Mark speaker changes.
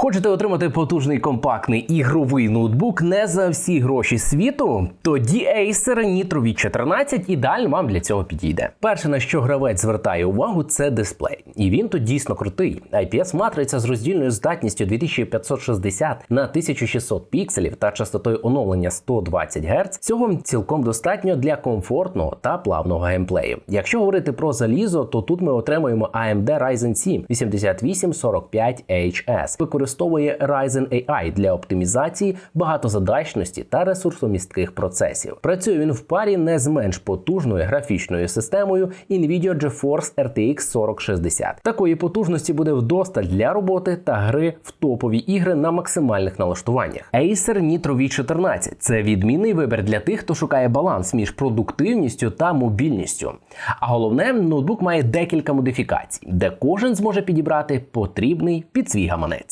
Speaker 1: Хочете отримати потужний компактний ігровий ноутбук не за всі гроші світу? Тоді Acer Nitro V14 ідеально вам для цього підійде. Перше на що гравець звертає увагу, це дисплей, і він тут дійсно крутий. IPS матриця з роздільною здатністю 2560 на 1600 пікселів та частотою оновлення 120 Гц. Цього цілком достатньо для комфортного та плавного геймплею. Якщо говорити про залізо, то тут ми отримуємо AMD Ryzen 7 8845HS. Використовує Ryzen AI для оптимізації багатозадачності та ресурсомістких процесів. Працює він в парі не з менш потужною графічною системою Nvidia GeForce RTX 4060. Такої потужності буде вдосталь для роботи та гри в топові ігри на максимальних налаштуваннях. Acer Nitro V14 – це відмінний вибір для тих, хто шукає баланс між продуктивністю та мобільністю. А головне, ноутбук має декілька модифікацій, де кожен зможе підібрати потрібний під свій гаманець.